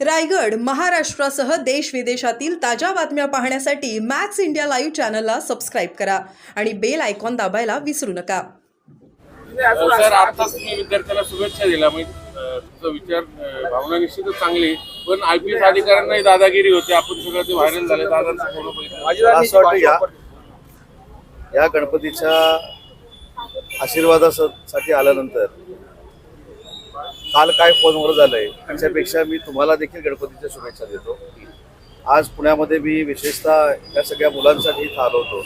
रायगड महाराष्ट्रासह देश विदेशातील ताज्या बातम्या पाहण्यासाठी मॅक्स इंडिया लाईव्ह चॅनलला सबस्क्राईब करा आणि बेल आयकॉन दाबायला विसरू नका. सर आताच तुम्ही विद्यार्थ्याला शुभेच्छा दिल्या. म्हणजे तुमचा विचार भावना निश्चितच चांगली पण आय पी एस अधिकाऱ्यांनाही दादागिरी होती. आपण सगळं ते व्हायरल झाले. दादांचं असं वाटतं या गणपतीच्या आशीर्वादासाठी आल्यानंतर काल काय फोनवर झालंय त्याच्यापेक्षा मी तुम्हाला देखील गणपतीच्या शुभेच्छा देतो. आज पुण्यामध्ये मी विशेषतः या सगळ्या मुलांसाठी इथं आलो होतो.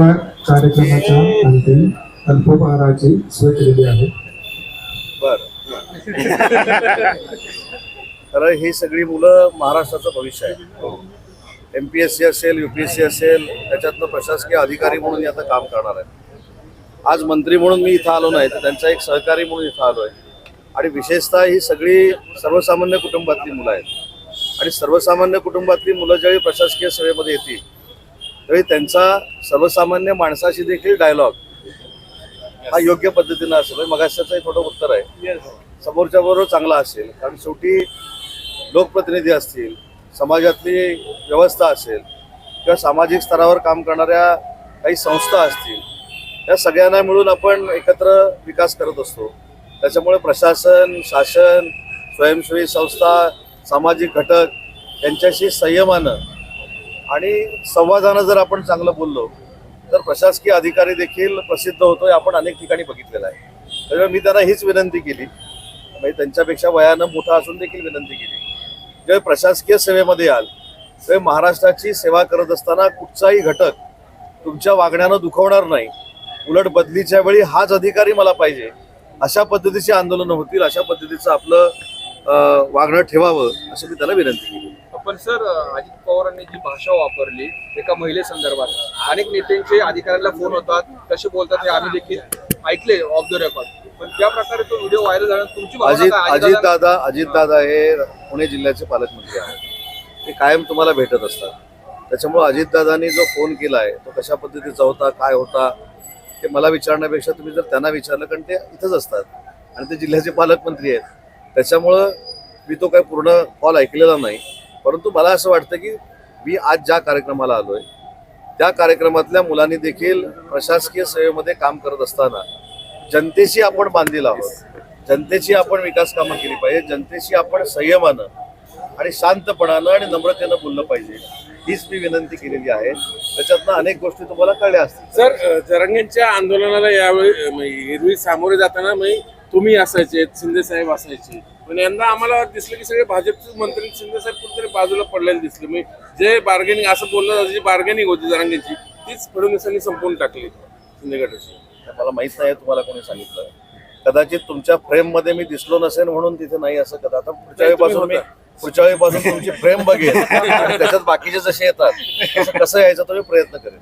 या कार्यक्रमाच्या अंती अल्पोपहाराची सोय केलेली आहे. बर. कारण ही सगळी मुलं महाराष्ट्राचं भविष्य आहे. एम पी एस सी असेल यू पी एस सी असेल त्याच्यातनं प्रशासकीय अधिकारी म्हणून मी आता काम करणार आहे. आज मंत्री म्हणून मी इथं आलो नाही तर त्यांचा एक सहकारी म्हणून इथं आलो आहे. आणि विशेषतः ही सगळी सर्वसामान्य कुटुंबातली मुलं आहेत. आणि सर्वसामान्य कुटुंबातली मुलं ज्यावेळी प्रशासकीय सेवेमध्ये येतील त्यावेळी त्यांचा सर्वसामान्य माणसाशी देखील डायलॉग हा योग्य पद्धतीनं असेल. मग त्याचं थोडं उत्तर आहे. समोरच्या बरोबर चांगला असेल कारण शेवटी लोकप्रतिनिधी असतील समाजातली व्यवस्था असेल किंवा सामाजिक स्तरावर काम करणाऱ्या काही संस्था असतील या सगळ्यांना मिळून आपण एकत्र विकास करत असतो. त्याच्यामुळे प्रशासन शासन स्वयंसेवी संस्था सामाजिक घटक यांच्याशी संयमानं आणि संवादानं जर आपण चांगलं बोललो तर प्रशासकीय अधिकारी देखील प्रसिद्ध होतोय आपण अनेक ठिकाणी बघितलेलं आहे. त्यामुळे मी त्यांना हीच विनंती केली. म्हणजे त्यांच्यापेक्षा वयानं मोठा असून देखील विनंती केली. जेव्हा प्रशासकीय सेवेमध्ये याल तेव्हा महाराष्ट्राची सेवा करत असताना कुठचाही घटक तुमच्या वागण्यानं दुखवणार नाही. उलट बदलीच्या वेळी हाच अधिकारी मला पाहिजे. अशा पद्धतीची आंदोलनं होतील अशा पद्धतीचं आपलं वागणं ठेवावं असं मी त्याला विनंती केली. पण सर अजित पवारांनी जी भाषा वापरली एका महिलेसंदर्भात अनेक नेत्यांचे अधिकाऱ्यांना फोन होतात कसे बोलतात हे आम्ही देखील ऐकले ऑफ द रेकॉर्ड पण त्या प्रकारे तो व्हिडिओ व्हायरल झाला तुमची अजित? अजित अजितदादा- दादा अजित दादा हे पुणे जिल्ह्याचे पालकमंत्री आहेत. ते कायम तुम्हाला भेटत असतात. त्याच्यामुळे अजितदादांनी जो फोन केला आहे तो कशा पद्धतीचा होता काय होता ते मला विचारण्यापेक्षा तुम्ही जर त्यांना विचारलं कारण ते इथंच असतात आणि ते जिल्ह्याचे पालकमंत्री आहेत. त्याच्यामुळं मी तो काही पूर्ण कॉल ऐकलेला नाही. परंतु मला असं वाटतं की मी आज ज्या कार्यक्रमाला आलोय त्या कार्यक्रमातल्या मुलांनी देखील प्रशासकीय सेवेमध्ये काम करत असताना जनतेशी आपण बांधील आहोत. जनतेची आपण विकास कामं केली पाहिजे जनतेशी आपण संयमानं आणि शांतपणानं आणि नम्रतेनं बोललं पाहिजे. हीच मी विनंती केलेली आहे. त्याच्यातनं अनेक गोष्टी तुम्हाला कळल्या असतील. सर जरांगेंच्या आंदोलनाला यावेळी एरवी सामोरे जाताना म्हणजे तुम्ही असायचे शिंदे साहेब असायचे. पण यंदा आम्हाला दिसलं की सगळे भाजपचे मंत्री शिंदे साहेब कुठेतरी बाजूला पडलेले दिसले. म्हणजे जे बार्गेनिंग असं बोललं जातं जी बार्गेनिंग होती जरांगेंची तीच फडणवीसांनी संपवून टाकली शिंदे गटाची. मला माहीत नाही तुम्हाला कोणी सांगितलं. कदाचित तुमच्या फ्रेममध्ये मी दिसलो नसेल म्हणून तिथे नाही असं कदा आता पुढच्या वेळीपासून मी पुढच्या तुमची फ्रेम बघेल. त्याच्यात बाकीचे जसे येतात कसं यायचा तो मी प्रयत्न करेन